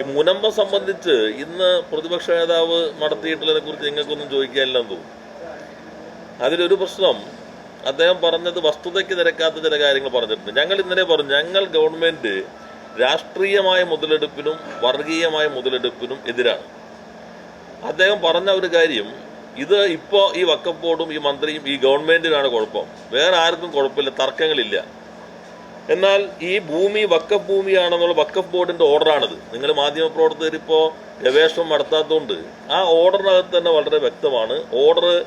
ഈ മുനമ്പ സംബന്ധിച്ച് ഇന്ന് പ്രതിപക്ഷ നേതാവ് നടത്തിയിട്ടുള്ളതിനെ കുറിച്ച് നിങ്ങൾക്കൊന്നും ചോദിക്കാനില്ലെന്ന് തോന്നുന്നു. അതിലൊരു പ്രശ്നം അദ്ദേഹം പറഞ്ഞത് വസ്തുതയ്ക്ക് നിരക്കാത്ത ചില കാര്യങ്ങൾ പറഞ്ഞിട്ടുണ്ട്. ഞങ്ങൾ ഇന്നലെ പറഞ്ഞു ഞങ്ങൾ ഗവൺമെന്റ് രാഷ്ട്രീയമായ മുതലെടുപ്പിനും വർഗീയമായ മുതലെടുപ്പിനും എതിരാണ്. അദ്ദേഹം പറഞ്ഞ ഒരു കാര്യം ഇത് ഇപ്പോൾ ഈ വക്കപ്പോടും ഈ മന്ത്രിയും ഈ ഗവൺമെന്റിനാണ് കുഴപ്പം. വേറെ ആർക്കും കുഴപ്പമില്ല തർക്കങ്ങളില്ല. എന്നാൽ ഈ ഭൂമി വക്കഫ് ഭൂമിയാണെന്നുള്ള വക്കഫ് ബോർഡിന്റെ ഓർഡറാണിത്. നിങ്ങൾ മാധ്യമപ്രവർത്തകർ ഇപ്പോൾ ഗവേഷണം നടത്താത്തതുകൊണ്ട് ആ ഓർഡറിനകത്ത് തന്നെ വളരെ വ്യക്തമാണ്. Order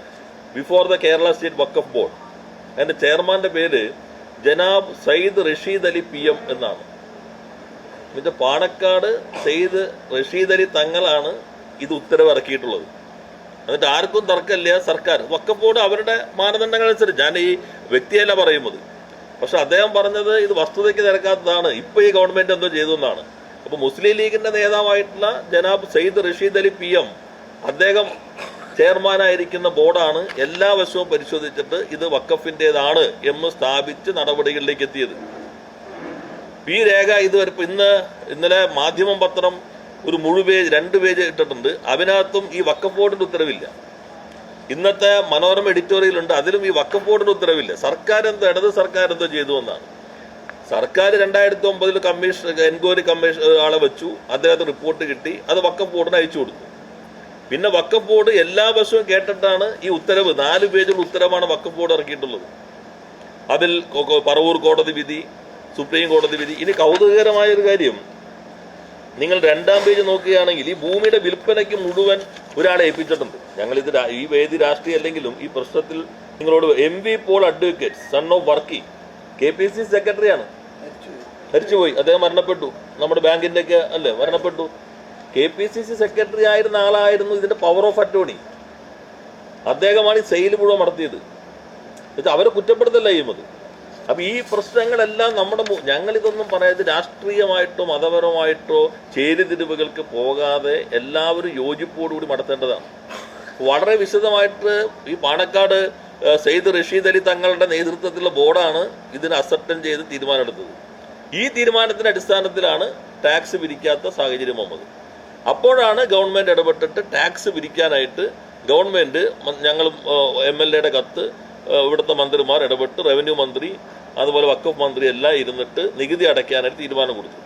before the Kerala state Waqf board. അതിന്റെ ചെയർമാന്റെ പേര് ജനാബ് സയ്യിദ് റഷീദ് അലി പി എം എന്നാണ്. എന്നിട്ട് പാണക്കാട് സയ്യിദ് റഷീദ് അലി തങ്ങളാണ് ഇത് ഉത്തരവ് ഇറക്കിയിട്ടുള്ളത്. എന്നിട്ട് ആർക്കും തർക്കമില്ല സർക്കാർ. വക്കഫ് ബോർഡ് അവരുടെ മാനദണ്ഡങ്ങൾ അനുസരിച്ച് ഞാൻ ഈ വ്യക്തിയല്ല പറയുന്നത്. പക്ഷെ അദ്ദേഹം പറഞ്ഞത് ഇത് വസ്തുതയ്ക്ക് നിരക്കാത്തതാണ് ഇപ്പൊ ഈ ഗവൺമെന്റ് എന്തോ ചെയ്തു എന്നാണ് അപ്പൊ മുസ്ലിം ലീഗിന്റെ നേതാവായിട്ടുള്ള ജനാബ് സയ്യിദ് റഷീദ് അലി പി എം അദ്ദേഹം ചെയർമാനായിരിക്കുന്ന ബോർഡാണ്. എല്ലാ വശവും പരിശോധിച്ചിട്ട് ഇത് വക്കഫിന്റേതാണ് എന്ന് സ്ഥാപിച്ച് നടപടികളിലേക്ക് എത്തിയത്. ഈ രേഖ ഇതുവരെ ഇന്ന് ഇന്നലെ മാധ്യമം പത്രം ഒരു മുഴു പേജ് രണ്ട് പേജ് ഇട്ടിട്ടുണ്ട്. അതിനകത്തും ഈ വക്കഫ് ബോർഡിന്റെ ഉത്തരവില്ല. ഇന്നത്തെ മനോരമ എഡിറ്റോറിയൽ ഉണ്ട്. അതിലും ഈ വക്കം ബോർഡിന് ഉത്തരവില്ല. സർക്കാർ എന്തോ ഇടത് സർക്കാർ എന്തോ ചെയ്തു എന്നാണ്. സർക്കാർ രണ്ടായിരത്തി ഒമ്പതിൽ കമ്മീഷൻ എൻക്വയറി കമ്മീഷൻ ആളെ വെച്ചു. അദ്ദേഹത്തിന് റിപ്പോർട്ട് കിട്ടി. അത് വക്കം ബോർഡിന് അയച്ചു കൊടുത്തു. പിന്നെ വക്കം ബോർഡ് എല്ലാ വശവും കേട്ടിട്ടാണ് ഈ ഉത്തരവ്. നാല് പേജുള്ള ഉത്തരവാണ് വക്കം ബോർഡ് ഇറക്കിയിട്ടുള്ളത്. അതിൽ പറവൂർ കോടതി വിധി സുപ്രീം കോടതി വിധി. ഇനി കൗതുകകരമായ ഒരു കാര്യം. നിങ്ങൾ രണ്ടാം പേജ് നോക്കുകയാണെങ്കിൽ ഈ ഭൂമിയുടെ വിൽപ്പനയ്ക്ക് മുഴുവൻ ഒരാളെ ഏൽപ്പിച്ചിട്ടുണ്ട്. ഞങ്ങൾ ഇത് ഈ വേദി രാഷ്ട്രീയ അല്ലെങ്കിലും ഈ പ്രശ്നത്തിൽ നിങ്ങളോട് M V Paul advocate son of Varkey K P C സെക്രട്ടറിയാണ് മരിച്ചുപോയി. അദ്ദേഹം മരണപ്പെട്ടു. നമ്മുടെ ബാങ്കിന്റെ ഒക്കെ അല്ലേ മരണപ്പെട്ടു. K P C C secretary ആയിരുന്ന ആളായിരുന്നു ഇതിന്റെ പവർ ഓഫ് അറ്റോണി അദ്ദേഹമാണ് ഈ സെയിൽ മുഴുവൻ നടത്തിയത്. എന്നുവെച്ചാൽ അവരെ കുറ്റപ്പെടുത്തല്ല ചെയ്യുന്നത് അപ്പൊ ഈ പ്രശ്നങ്ങളെല്ലാം നമ്മുടെ ഞങ്ങളിതൊന്നും പറയാതെ രാഷ്ട്രീയമായിട്ടോ മതപരമായിട്ടോ ചേരിതിരിവുകൾക്ക് പോകാതെ എല്ലാവരും യോജിപ്പോടുകൂടി നടത്തേണ്ടതാണ്. വളരെ വിശദമായിട്ട് ഈ പാണക്കാട് സെയ്ദ് റഷീദ് അലി തങ്ങളുടെ നേതൃത്വത്തിലുള്ള ബോർഡാണ് ഇതിന് അസപ്റ്റൻ ചെയ്ത് തീരുമാനമെടുത്തത്. ഈ തീരുമാനത്തിന്റെ അടിസ്ഥാനത്തിലാണ് ടാക്സ് പിരിക്കാത്ത സാഹചര്യം വന്നത്. അപ്പോഴാണ് ഗവൺമെന്റ് ഇടപെട്ടിട്ട് ടാക്സ് പിരിക്കാനായിട്ട് ഗവൺമെന്റ് ഞങ്ങൾ എം എൽ എയുടെ കത്ത് ഇവിടുത്തെ മന്ത്രിമാർ ഇടപെട്ട് റവന്യൂ മന്ത്രി അതുപോലെ വക്കഫ് മന്ത്രി എല്ലാം ഇരുന്നിട്ട് നികുതി അടയ്ക്കാനായിട്ട് തീരുമാനം കൊടുത്തു.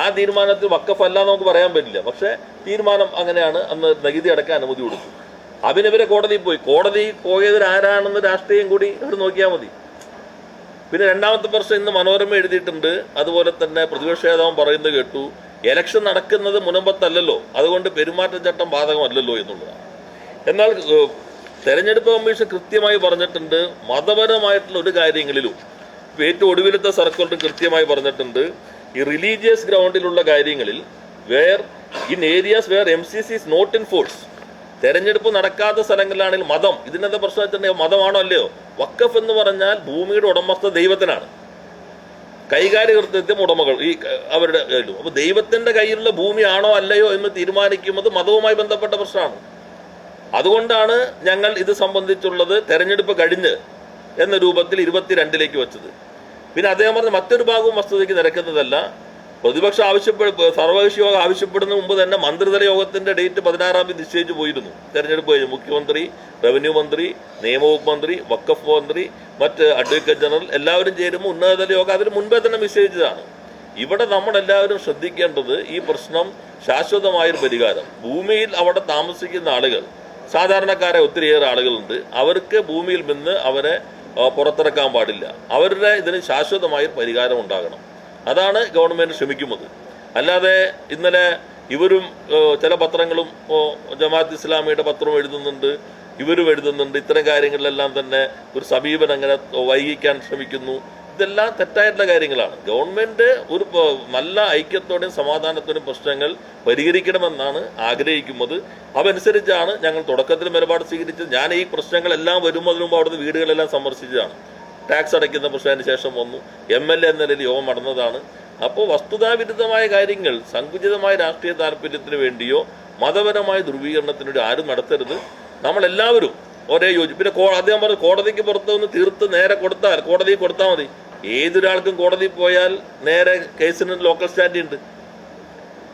ആ തീരുമാനത്തിൽ വക്കഫ് അല്ല നമുക്ക് പറയാൻ പറ്റില്ല. പക്ഷേ തീരുമാനം അങ്ങനെയാണ്. അന്ന് നികുതി അടയ്ക്കാൻ അനുമതി കൊടുത്തു. അതിനെതിരെ കോടതിയിൽ പോയി. കോടതി പോയത് ആരാണെന്ന് രാഷ്ട്രീയം കൂടി അവർ നോക്കിയാൽ മതി. പിന്നെ രണ്ടാമത്തെ പ്രശ്നം ഇന്ന് മനോരമ എഴുതിയിട്ടുണ്ട്. അതുപോലെ തന്നെ പ്രതിപക്ഷ നേതാവും പറയുന്നത് കേട്ടു. എലക്ഷൻ നടക്കുന്നത് മുനമ്പത്തല്ലല്ലോ. അതുകൊണ്ട് പെരുമാറ്റച്ചട്ടം ബാധകമല്ലല്ലോ എന്നുള്ളതാണ്. എന്നാൽ തെരഞ്ഞെടുപ്പ് കമ്മീഷൻ കൃത്യമായി പറഞ്ഞിട്ടുണ്ട്. മതപരമായിട്ടുള്ള ഒരു കാര്യങ്ങളിലും ഏറ്റവും ഒടുവിലത്തെ സർക്കുലർ കൃത്യമായി പറഞ്ഞിട്ടുണ്ട്. ഈ റിലീജിയസ് ഗ്രൗണ്ടിലുള്ള കാര്യങ്ങളിൽ where in areas where M C C is not in force തെരഞ്ഞെടുപ്പ് നടക്കാത്ത സ്ഥലങ്ങളിലാണെങ്കിൽ മതം. ഇതിനെന്താ പ്രശ്നം മതമാണോ അല്ലയോ? വക്കഫ് എന്ന് പറഞ്ഞാൽ ഭൂമിയുടെ ഉടമസ്ഥ ദൈവത്തിനാണ്. കൈകാര്യ ഉടമകൾ. ഈ അവരുടെ കയ്യിലും അപ്പൊ ദൈവത്തിന്റെ കയ്യിലുള്ള ഭൂമിയാണോ അല്ലയോ എന്ന് തീരുമാനിക്കുന്നത് മതവുമായി ബന്ധപ്പെട്ട പ്രശ്നമാണ്. അതുകൊണ്ടാണ് ഞങ്ങൾ ഇത് സംബന്ധിച്ചുള്ളത് തെരഞ്ഞെടുപ്പ് കഴിഞ്ഞ് എന്ന രൂപത്തിൽ ഇരുപത്തിരണ്ടിലേക്ക് വെച്ചത്. പിന്നെ അദ്ദേഹം പറഞ്ഞ മറ്റൊരു ഭാഗവും വസ്തുതയ്ക്ക് നിരക്കുന്നതല്ല. പ്രതിപക്ഷം ആവശ്യപ്പെട്ട സർവകക്ഷി യോഗം ആവശ്യപ്പെടുന്ന മുമ്പ് തന്നെ മന്ത്രിതല യോഗത്തിന്റെ ഡേറ്റ് പതിനാറാം തീയതി നിശ്ചയിച്ചു പോയിരുന്നു. തെരഞ്ഞെടുപ്പ് കഴിഞ്ഞ് മുഖ്യമന്ത്രി റവന്യൂ മന്ത്രി നിയമവകുപ്പ് മന്ത്രി വക്കഫ് മന്ത്രി മറ്റ് അഡ്വക്കേറ്റ് ജനറൽ എല്ലാവരും ചേരുമ്പോൾ ഉന്നതതല യോഗം അതിന് മുൻപേ തന്നെ നിശ്ചയിച്ചതാണ്. ഇവിടെ നമ്മൾ എല്ലാവരും ശ്രദ്ധിക്കേണ്ടത് ഈ പ്രശ്നം ശാശ്വതമായൊരു പരിഹാരം. ഭൂമിയിൽ അവിടെ താമസിക്കുന്ന ആളുകൾ സാധാരണക്കാരെ ഒത്തിരിയേറെ ആളുകളുണ്ട്. അവർക്ക് ഭൂമിയിൽ നിന്ന് അവരെ പുറത്തിറക്കാൻ പാടില്ല. അവരുടെ ഇതിന് ശാശ്വതമായൊരു പരിഹാരം ഉണ്ടാകണം. അതാണ് ഗവൺമെന്റ് ശ്രമിക്കുന്നത്. അല്ലാതെ ഇന്നലെ ഇവരും ചില പത്രങ്ങളും ജമാഅത്ത് ഇസ്ലാമിയുടെ പത്രവും എഴുതുന്നുണ്ട്. ഇവരും എഴുതുന്നുണ്ട്. ഇത്തരം കാര്യങ്ങളിലെല്ലാം തന്നെ ഒരു സമീപനം അങ്ങനെ വൈകിക്കാൻ ശ്രമിക്കുന്നു. ഇതെല്ലാം തെറ്റായിട്ടുള്ള കാര്യങ്ങളാണ്. ഗവൺമെന്റ് ഒരു നല്ല ഐക്യത്തോടെയും സമാധാനത്തോടെയും പ്രശ്നങ്ങൾ പരിഹരിക്കണമെന്നാണ് ആഗ്രഹിക്കുന്നത്. അതനുസരിച്ചാണ് ഞങ്ങൾ തുടക്കത്തിൽ നിലപാട് സ്വീകരിച്ചത്. ഞാൻ ഈ പ്രശ്നങ്ങളെല്ലാം വരുന്നതിന് മുമ്പ് അവിടുത്തെ വീടുകളെല്ലാം സന്ദർശിച്ചതാണ്. ടാക്സ് അടയ്ക്കുന്ന പ്രശ്നത്തിന് ശേഷം വന്നു. എം എൽ എ എന്ന നിലയിൽ യോഗം നടന്നതാണ്. അപ്പോൾ വസ്തുതാവിരുദ്ധമായ കാര്യങ്ങൾ സങ്കുചിതമായ രാഷ്ട്രീയ താല്പര്യത്തിന് വേണ്ടിയോ മതപരമായ ധ്രുവീകരണത്തിന് ആരും നടത്തരുത്. നമ്മളെല്ലാവരും ഒരേ യോജി പിന്നെ കോ- അദ്ദേഹം പറഞ്ഞു കോടതിക്ക് പുറത്തുനിന്ന് തീർത്ത് നേരെ കൊടുത്താൽ കോടതിയിൽ കൊടുത്താൽ മതി. ഏതൊരാൾക്കും കോടതിയിൽ പോയാൽ നേരെ കേസിന് ലോക്കൽ സ്റ്റാൻഡി ഉണ്ട്.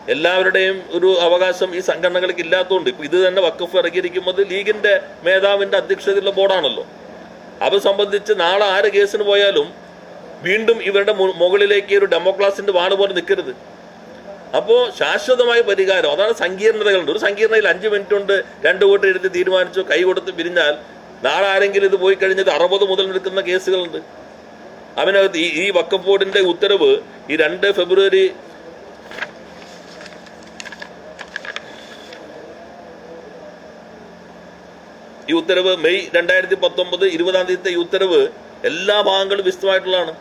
എല്ലാവരുടെയും ഒരു അവകാശം ഈ സംഘടനകൾക്ക് ഇല്ലാത്തതുകൊണ്ട്. ഇപ്പം ഇത് തന്നെ വക്കഫ് ഇറക്കിയിരിക്കുന്നത് ലീഗിന്റെ മേധാവിന്റെ അധ്യക്ഷതയിലുള്ള ബോർഡാണല്ലോ അത് സംബന്ധിച്ച് നാളെ ആര് കേസിന് പോയാലും വീണ്ടും ഇവരുടെ മുകളിലേക്ക് ഒരു ഡെമോക്രാസിന്റെ വാട് പോലെ നിൽക്കരുത് അപ്പോൾ ശാശ്വതമായ പരിഹാരം അതാണ് സങ്കീർണതകളുണ്ട്. ഒരു സങ്കീർണതയിൽ അഞ്ച് മിനിറ്റ് കൊണ്ട് രണ്ട് വോട്ട് എടുത്ത് തീരുമാനിച്ചു കൈ കൊടുത്ത് പിരിഞ്ഞാൽ നാളെ ആരെങ്കിലും ഇത് പോയി കഴിഞ്ഞത് അറുപത് മുതൽ നിൽക്കുന്ന കേസുകളുണ്ട്. അതിനകത്ത് ഈ ഈ വക്കഫ് ബോർഡിന്റെ ഉത്തരവ് ഈ രണ്ട് ഫെബ്രുവരി ഈ ഉത്തരവ് മെയ് രണ്ടായിരത്തി പത്തൊമ്പത് ഇരുപതാം തീയതിത്തെ ഈ ഉത്തരവ് എല്ലാ ഭാഗങ്ങളും വിശദമായിട്ടുള്ളതാണ്.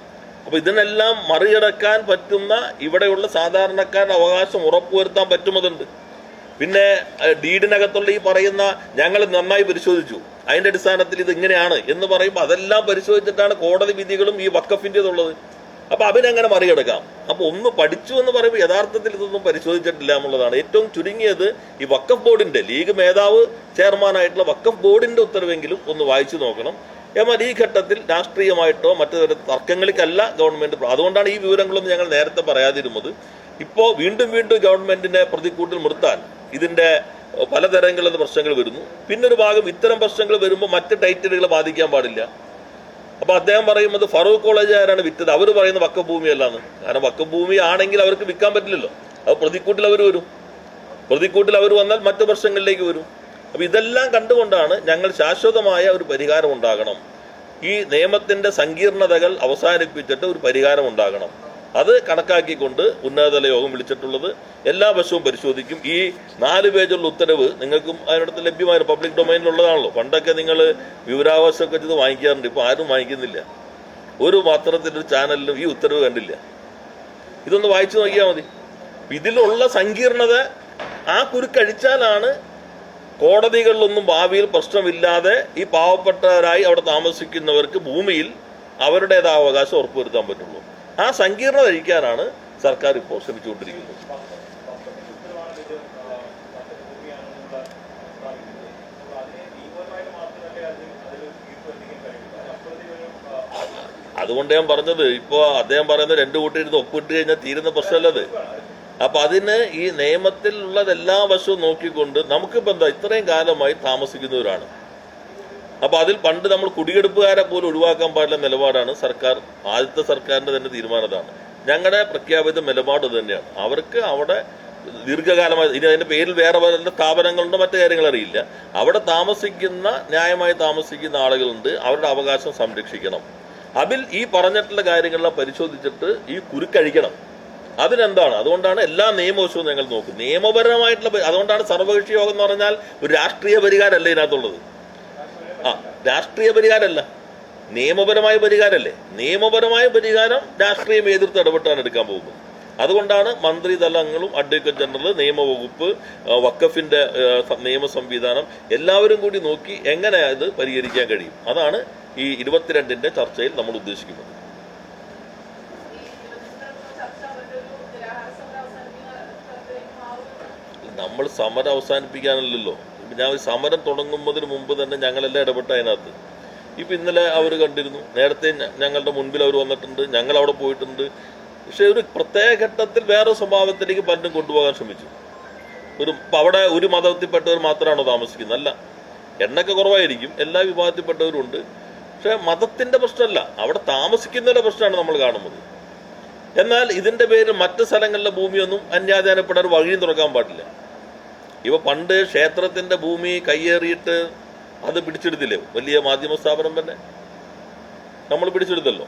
അപ്പോൾ ഇതിനെല്ലാം മറികടക്കാൻ പറ്റുന്ന ഇവിടെയുള്ള സാധാരണക്കാരുടെ അവകാശം ഉറപ്പുവരുത്താൻ പറ്റുമതുണ്ട് പിന്നെ ഡീഡിനകത്തുള്ള ഈ പറയുന്ന ഞങ്ങൾ നന്നായി പരിശോധിച്ചു. അതിന്റെ അടിസ്ഥാനത്തിൽ ഇത് ഇങ്ങനെയാണ് എന്ന് പറയുമ്പോൾ അതെല്ലാം പരിശോധിച്ചിട്ടാണ് കോടതി വിധികളും ഈ വക്കഫിന്റെതുള്ളത് അപ്പൊ അതിനങ്ങനെ മറികടക്കാം? അപ്പൊ ഒന്ന് പഠിച്ചു എന്ന് പറയുമ്പോൾ യഥാർത്ഥത്തിൽ ഇതൊന്നും പരിശോധിച്ചിട്ടില്ല എന്നുള്ളതാണ്. ഏറ്റവും ചുരുങ്ങിയത് ഈ വക്കഫ് ബോർഡിന്റെ ലീഗ് മേധാവ് ചെയർമാനായിട്ടുള്ള വക്കഫ് ബോർഡിന്റെ ഉത്തരവെങ്കിലും ഒന്ന് വായിച്ചു നോക്കണം. എന്നാൽ ഈ ഘട്ടത്തിൽ രാഷ്ട്രീയമായിട്ടോ മറ്റു തര തർക്കങ്ങൾക്കല്ല ഗവൺമെന്റ് അതുകൊണ്ടാണ് ഈ വിവരങ്ങളൊന്നും ഞങ്ങൾ നേരത്തെ പറയാതിരുന്നത്. ഇപ്പോൾ വീണ്ടും വീണ്ടും ഗവൺമെന്റിനെ പ്രതിക്കൂട്ടിൽ നിർത്താൻ ഇതിന്റെ പലതരങ്ങളിലുള്ള പ്രശ്നങ്ങൾ വരുന്നു. പിന്നൊരു ഭാഗം ഇത്തരം പ്രശ്നങ്ങൾ വരുമ്പോൾ മറ്റ് ടൈറ്റിലുകളെ ബാധിക്കാൻ പാടില്ല. അപ്പൊ അദ്ദേഹം പറയുന്നത് ഫറൂഖ് കോളേജുകാരാണ് വിറ്റത്? അവർ പറയുന്ന വക്കഫ് ഭൂമിയല്ലാന്ന് കാരണം വക്കഭൂമി ആണെങ്കിൽ അവർക്ക് വിൽക്കാൻ പറ്റില്ലല്ലോ. അത് പ്രതിക്കൂട്ടിൽ അവർ വരും. പ്രതിക്കൂട്ടിൽ അവർ വന്നാൽ മറ്റു പ്രശ്നങ്ങളിലേക്ക് വരും. അപ്പൊ ഇതെല്ലാം കണ്ടുകൊണ്ടാണ് ഞങ്ങൾ ശാശ്വതമായ ഒരു പരിഹാരം ഉണ്ടാകണം. ഈ നിയമത്തിന്റെ സങ്കീർണതകൾ അവസാനിപ്പിച്ചിട്ട് ഒരു പരിഹാരം ഉണ്ടാകണം. അത് കണക്കാക്കിക്കൊണ്ട് ഉന്നതതല യോഗം വിളിച്ചിട്ടുള്ളത് എല്ലാ വശവും പരിശോധിക്കും. ഈ നാല് പേജുള്ള ഉത്തരവ് നിങ്ങൾക്കും അതിനടുത്ത് ലഭ്യമായ പബ്ലിക് ഡൊമൈനിലുള്ളതാണല്ലോ പണ്ടൊക്കെ നിങ്ങൾ വിവരാവകാശമൊക്കെ ചെയ്ത് വാങ്ങിക്കാറുണ്ട്. ഇപ്പോൾ ആരും വാങ്ങിക്കുന്നില്ല. ഒരു പത്രത്തിന്റെ ഒരു ചാനലിലും ഈ ഉത്തരവ് കണ്ടില്ല. ഇതൊന്ന് വായിച്ചു നോക്കിയാൽ മതി. ഇതിലുള്ള സങ്കീർണത ആ കുരുക്കഴിച്ചാലാണ് കോടതികളിലൊന്നും ഭാവിയിൽ പ്രശ്നമില്ലാതെ ഈ പാവപ്പെട്ടവരായി അവിടെ താമസിക്കുന്നവർക്ക് ഭൂമിയിൽ അവരുടേതായ അവകാശം ഉറപ്പുവരുത്താൻ പറ്റുള്ളൂ. ആ സങ്കീർണത അഴിക്കാനാണ് സർക്കാർ ഇപ്പോൾ ശ്രമിച്ചുകൊണ്ടിരിക്കുന്നത്. അതുകൊണ്ട് ഞാൻ പറഞ്ഞത് ഇപ്പോൾ അദ്ദേഹം പറയുന്നത് രണ്ടു കൂട്ടി ഇരുന്ന് ഒപ്പിട്ട് കഴിഞ്ഞാൽ തീരുന്ന പ്രശ്നമല്ലത് അപ്പൊ അതിന് ഈ നിയമത്തിലുള്ളതെല്ലാ വശവും നോക്കിക്കൊണ്ട് നമുക്കിപ്പോൾ എന്താ ഇത്രയും കാലമായി താമസിക്കുന്നവരാണ്. അപ്പൊ അതിൽ പണ്ട് നമ്മൾ കുടിയെടുപ്പുകാരെ പോലും ഒഴിവാക്കാൻ പാടില്ല നിലപാടാണ് സർക്കാർ ആദ്യത്തെ സർക്കാരിന്റെ തന്നെ തീരുമാനതാണ്. ഞങ്ങളുടെ പ്രഖ്യാപിത നിലപാട് തന്നെയാണ്. അവർക്ക് അവിടെ ദീർഘകാലമായി ഇനി അതിന്റെ പേരിൽ വേറെ പല സ്ഥാപനങ്ങളുണ്ട് മറ്റു കാര്യങ്ങൾ അറിയില്ല. അവിടെ താമസിക്കുന്ന ന്യായമായി താമസിക്കുന്ന ആളുകളുണ്ട് അവരുടെ അവകാശം സംരക്ഷിക്കണം. അതിൽ ഈ പറഞ്ഞിട്ടുള്ള കാര്യങ്ങളെല്ലാം പരിശോധിച്ചിട്ട് ഈ കുരുക്കഴിക്കണം. അതിനെന്താണ്? അതുകൊണ്ടാണ് എല്ലാ നിയമവശവും ഞങ്ങൾ നോക്കും നിയമപരമായിട്ടുള്ള അതുകൊണ്ടാണ് സർവകക്ഷി യോഗം എന്ന് പറഞ്ഞാൽ ഒരു രാഷ്ട്രീയ പരിഹാരമല്ല ഇതിനകത്തുള്ളത്. ആ രാഷ്ട്രീയ പരിഹാരമല്ല. നിയമപരമായ പരിഹാരമല്ലേ? നിയമപരമായ പരിഹാരം രാഷ്ട്രീയം എതിർത്ത് ഇടപെട്ടാണ് എടുക്കാൻ പോകുന്നത്. അതുകൊണ്ടാണ് മന്ത്രിതലങ്ങളും അഡ്വക്കേറ്റ് ജനറൽ നിയമവകുപ്പ് വക്കഫിന്റെ നിയമ സംവിധാനം എല്ലാവരും കൂടി നോക്കി എങ്ങനെ ഇത് പരിഹരിക്കാൻ കഴിയും. അതാണ് ഈ ഇരുപത്തിരണ്ടിന്റെ ചർച്ചയിൽ നമ്മൾ ഉദ്ദേശിക്കുന്നത്. നമ്മൾ സമരം അവസാനിപ്പിക്കാനല്ലല്ലോ. ഞാൻ സമരം തുടങ്ങുന്നതിന് മുമ്പ് തന്നെ ഞങ്ങളെല്ലാം ഇടപെട്ട അതിനകത്ത്. ഇപ്പം ഇന്നലെ അവർ കണ്ടിരുന്നു. നേരത്തെ ഞങ്ങളുടെ മുൻപിൽ അവർ വന്നിട്ടുണ്ട്. ഞങ്ങൾ അവിടെ പോയിട്ടുണ്ട്. പക്ഷെ ഒരു പ്രത്യേക ഘട്ടത്തിൽ വേറെ സ്വഭാവത്തിലേക്ക് പലരും കൊണ്ടുപോകാൻ ശ്രമിച്ചു. ഒരു അവിടെ ഒരു മതത്തിൽപ്പെട്ടവർ മാത്രമാണോ താമസിക്കുന്നത്? അല്ല. എണ്ണൊക്കെ കുറവായിരിക്കും. എല്ലാ വിഭാഗത്തിൽപ്പെട്ടവരും ഉണ്ട് പക്ഷെ മതത്തിന്റെ പ്രശ്നമല്ല. അവിടെ താമസിക്കുന്നവരുടെ പ്രശ്നമാണ് നമ്മൾ കാണുന്നത്. എന്നാൽ ഇതിന്റെ പേരിൽ മറ്റു സ്ഥലങ്ങളിലെ ഭൂമിയൊന്നും അന്യാധാനപ്പെടാൻ വഴിയും തുറക്കാൻ പാടില്ല. ഇവ പണ്ട് ക്ഷേത്രത്തിന്റെ ഭൂമി കയ്യേറിയിട്ട് അത് പിടിച്ചെടുത്തില്ലേ? വലിയ മാധ്യമ സ്ഥാപനം തന്നെ. നമ്മൾ പിടിച്ചെടുത്തല്ലോ.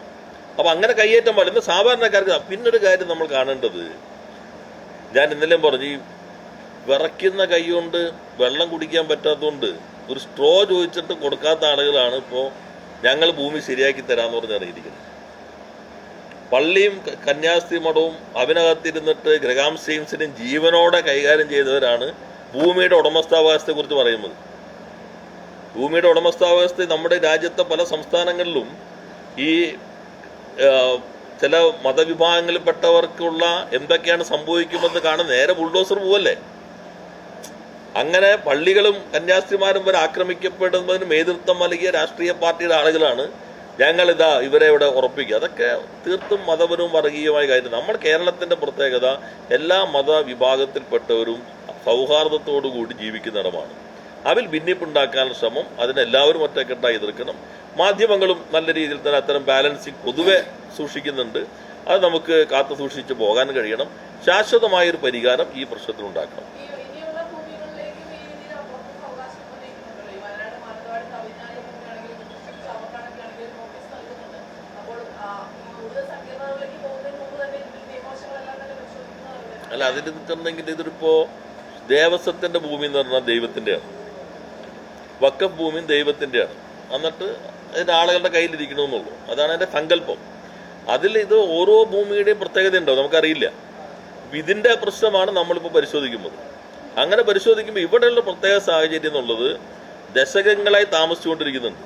അപ്പോൾ അങ്ങനെ കയ്യേറ്റം പാടില്ല. സാധാരണക്കാർക്ക് പിന്നൊരു കാര്യം നമ്മൾ കാണേണ്ടത് ഞാൻ ഇന്നലെയും പറഞ്ഞു ഈ വിറയ്ക്കുന്ന കൈ കൊണ്ട് വെള്ളം കുടിക്കാൻ പറ്റാത്തതുകൊണ്ട് ഒരു സ്ട്രോ ചോദിച്ചിട്ട് കൊടുക്കാത്ത ആളുകളാണ് ഇപ്പോൾ ഞങ്ങൾ ഭൂമി ശരിയാക്കി തരാമെന്ന് പറഞ്ഞ് ഇറങ്ങിയിരിക്കുന്നത് പള്ളിയും കന്യാസ്ത്രീ മഠവും അതിനകത്തിരുന്നിട്ട് ഗ്രഹാം ജീവനോടെ കൈകാര്യം ചെയ്തവരാണ് ഭൂമിയുടെ ഉടമസ്ഥാവകാശത്തെ കുറിച്ച് പറയുന്നത് ഭൂമിയുടെ ഉടമസ്ഥാവകാശത്തെ നമ്മുടെ രാജ്യത്തെ പല സംസ്ഥാനങ്ങളിലും ഈ ചില മതവിഭാഗങ്ങളിൽപ്പെട്ടവർക്കുള്ള എന്തൊക്കെയാണ് സംഭവിക്കുമെന്ന് കാണാൻ നേരെ ബുൾഡോസർ പോവല്ലേ? അങ്ങനെ പള്ളികളും കന്യാസ്ത്രീമാരും വരെ ആക്രമിക്കപ്പെടുന്നതിന് നേതൃത്വം നൽകിയ രാഷ്ട്രീയ പാർട്ടിയുടെ ആളുകളാണ് ഞങ്ങളിതാ ഇവരെ ഇവിടെ ഉറപ്പിക്കുക. അതൊക്കെ തീർത്തും മതപരവും വർഗീയമായ കാര്യം നമ്മൾ കേരളത്തിന്റെ പ്രത്യേകത എല്ലാ മതവിഭാഗത്തിൽപ്പെട്ടവരും സൗഹാർദ്ദത്തോടു ജീവിക്കുന്ന ഇടമാണ്. അതിൽ ഭിന്നിപ്പുണ്ടാക്കാനുള്ള ശ്രമം അതിനെല്ലാവരും ഒറ്റക്കെട്ടായി എതിർക്കണം. മാധ്യമങ്ങളും നല്ല രീതിയിൽ തന്നെ അത്തരം ബാലൻസിങ് പൊതുവെ സൂക്ഷിക്കുന്നുണ്ട്. അത് നമുക്ക് കാത്തു സൂക്ഷിച്ച് പോകാൻ കഴിയണം. ശാശ്വതമായൊരു പരിഹാരം ഈ പ്രശ്നത്തിനുണ്ടാക്കണം അല്ല അതിന് തന്നെ ഇതിൽ ദേവസ്വത്തിന്റെ ഭൂമി എന്ന് പറഞ്ഞാൽ ദൈവത്തിന്റെയാണ്. വക്കഫ് ഭൂമി ദൈവത്തിന്റെയാണ്. എന്നിട്ട് അതിന്റെ ആളുകളുടെ കയ്യിലിരിക്കണമെന്നുള്ളൂ. അതാണ് അതിന്റെ സങ്കല്പം. അതിൽ ഇത് ഓരോ ഭൂമിയുടെയും പ്രത്യേകത ഉണ്ടാവും നമുക്കറിയില്ല. ഇതിന്റെ പ്രശ്നമാണ് നമ്മളിപ്പോൾ പരിശോധിക്കുന്നത്. അങ്ങനെ പരിശോധിക്കുമ്പോൾ ഇവിടെയുള്ള പ്രത്യേക സാഹചര്യം എന്നുള്ളത് ദശകങ്ങളായി താമസിച്ചുകൊണ്ടിരിക്കുന്നുണ്ട്.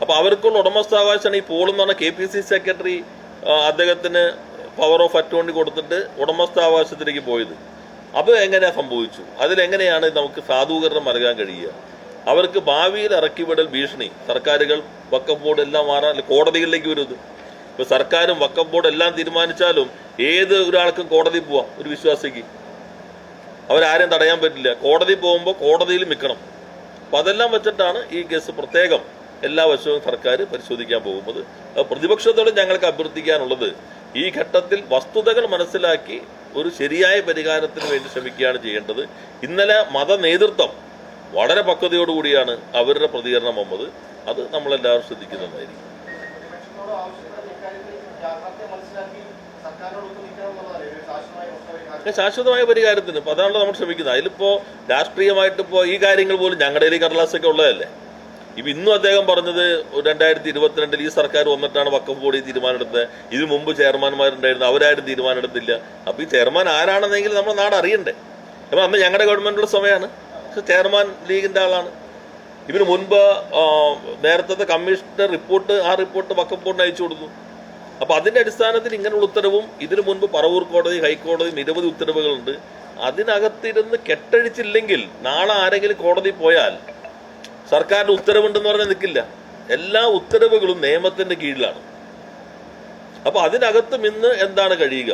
അപ്പൊ അവർക്കുള്ള ഉടമസ്ഥാവകാശമാണ് ഈ പോൾ എന്ന് പറഞ്ഞ കെ പി സി സെക്രട്ടറി അദ്ദേഹത്തിന് പവർ ഓഫ് അറ്റോണി കൊടുത്തിട്ട് ഉടമസ്ഥാവകാശത്തിലേക്ക് പോയത്. അത് എങ്ങനെ സംഭവിച്ചു? അതിലെങ്ങനെയാണ് നമുക്ക് സാധൂകരണം നൽകാൻ കഴിയുക? അവർക്ക് ഭാവിയിൽ ഇറക്കിവിടൽ ഭീഷണി. സർക്കാരുകൾ വക്കഫ് ബോർഡ് എല്ലാം മാറാൻ കോടതികളിലേക്ക് വരുന്നത്. ഇപ്പൊ സർക്കാരും വക്കഫ് ബോർഡ് എല്ലാം തീരുമാനിച്ചാലും ഏത് ഒരാൾക്കും കോടതി പോവാം ഒരു വിശ്വാസിക്ക്. അവരാരും തടയാൻ പറ്റില്ല. കോടതി പോകുമ്പോൾ കോടതിയിൽ നിൽക്കണം. അപ്പൊ അതെല്ലാം വെച്ചിട്ടാണ് ഈ കേസ് പ്രത്യേകം എല്ലാ വശവും സർക്കാർ പരിശോധിക്കാൻ പോകുന്നത്. പ്രതിപക്ഷത്തോട് ഞങ്ങൾക്ക് അഭ്യർത്ഥിക്കാനുള്ളത് ഈ ഘട്ടത്തിൽ വസ്തുതകൾ മനസ്സിലാക്കി ഒരു ശരിയായ പരിഹാരത്തിന് വേണ്ടി ശ്രമിക്കുകയാണ് ചെയ്യേണ്ടത്. ഇന്നലെ മത നേതൃത്വം വളരെ പക്വതയോടുകൂടിയാണ് അവരുടെ പ്രതികരണം വന്നത്. അത് നമ്മളെല്ലാവരും ശ്രദ്ധിക്കുന്നതായിരിക്കും ശാശ്വതമായ പരിഹാരത്തിന്. അതാണല്ലോ നമ്മൾ ശ്രമിക്കുന്നത്. അതിലിപ്പോ രാഷ്ട്രീയമായിട്ട് ഇപ്പോ ഈ കാര്യങ്ങൾ പോലും ഞങ്ങളുടെ ഈ കടലാസൊക്കെ ഉള്ളതല്ലേ? ഇപ്പൊ ഇന്നും അദ്ദേഹം പറഞ്ഞത് രണ്ടായിരത്തി ഇരുപത്തിരണ്ടിൽ ഈ സർക്കാർ വന്നിട്ടാണ് വക്കഫ് ബോർഡ് ഈ തീരുമാനമെടുത്തത്. ഇതിനു മുമ്പ് ചെയർമാൻമാരുണ്ടായിരുന്നു. അവരാരും തീരുമാനമെടുത്തില്ല. അപ്പോൾ ഈ ചെയർമാൻ ആരാണെന്നെങ്കിൽ നമ്മുടെ നാട് അറിയണ്ടേ. അപ്പം അന്ന് ഞങ്ങളുടെ ഗവൺമെന്റുള്ള സമയമാണ് ചെയർമാൻ ലീഗിന്റെ ആളാണ്. ഇവന് മുൻപ് നേരത്തെ കമ്മീഷന്റെ റിപ്പോർട്ട് ആ റിപ്പോർട്ട് വക്കഫ് ബോർഡിന് അയച്ചു കൊടുത്തു. അപ്പോൾ അതിന്റെ അടിസ്ഥാനത്തിൽ ഇങ്ങനെയുള്ള ഉത്തരവും ഇതിനു മുൻപ് പറവൂർ കോടതി ഹൈക്കോടതി നിരവധി ഉത്തരവുകളുണ്ട്. അതിനകത്തിരുന്ന് കെട്ടഴിച്ചില്ലെങ്കിൽ നാളെ ആരെങ്കിലും കോടതി പോയാൽ സർക്കാരിന്റെ ഉത്തരവുണ്ടെന്ന് പറഞ്ഞാൽ നിൽക്കില്ല. എല്ലാ ഉത്തരവുകളും നിയമത്തിന്റെ കീഴിലാണ്. അപ്പോൾ അതിനകത്തും ഇന്ന് എന്താണ് കഴിയുക?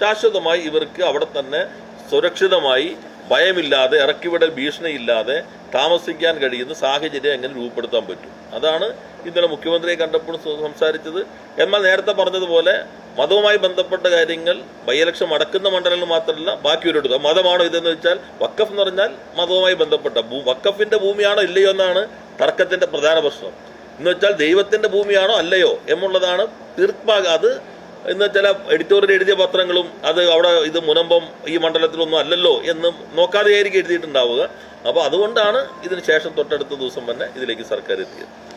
ശാശ്വതമായി ഇവർക്ക് അവിടെ തന്നെ സുരക്ഷിതമായി ഭയമില്ലാതെ ഇറക്കിവിടൽ ഭീഷണിയില്ലാതെ താമസിക്കാൻ കഴിയുന്ന സാഹചര്യം എങ്ങനെ രൂപപ്പെടുത്താൻ പറ്റും? അതാണ് ഇന്നലെ മുഖ്യമന്ത്രിയെ കണ്ടപ്പോൾ സംസാരിച്ചത്. എന്നാൽ നേരത്തെ പറഞ്ഞതുപോലെ മതവുമായി ബന്ധപ്പെട്ട കാര്യങ്ങൾ ബൈലക്ഷം അടക്കുന്ന മണ്ഡലങ്ങൾ മാത്രമല്ല ബാക്കി ഒരിടത്ത് മതമാണോ ഇതെന്ന് വെച്ചാൽ വക്കഫ് എന്ന് പറഞ്ഞാൽ മതവുമായി ബന്ധപ്പെട്ട ഭൂ- വക്കഫിന്റെ ഭൂമിയാണോ ഇല്ലയോ എന്നാണ് തർക്കത്തിന്റെ പ്രധാന പ്രശ്നം. എന്ന് വെച്ചാൽ ദൈവത്തിന്റെ ഭൂമിയാണോ അല്ലയോ എന്നുള്ളതാണ് തീർപ്പാക അത് വെച്ചാൽ ചില എഡിറ്റോറിയൽ എഴുതിയ പത്രങ്ങളും അത് അവിടെ ഇത് മുനമ്പം ഈ മണ്ഡലത്തിലൊന്നും അല്ലല്ലോ എന്ന് നോക്കാതെയായിരിക്കും എഴുതിയിട്ടുണ്ടാവുക. അപ്പോൾ അതുകൊണ്ടാണ് ഇതിന് ശേഷം തൊട്ടടുത്ത ദിവസം തന്നെ ഇതിലേക്ക് സർക്കാർ എത്തിയത്.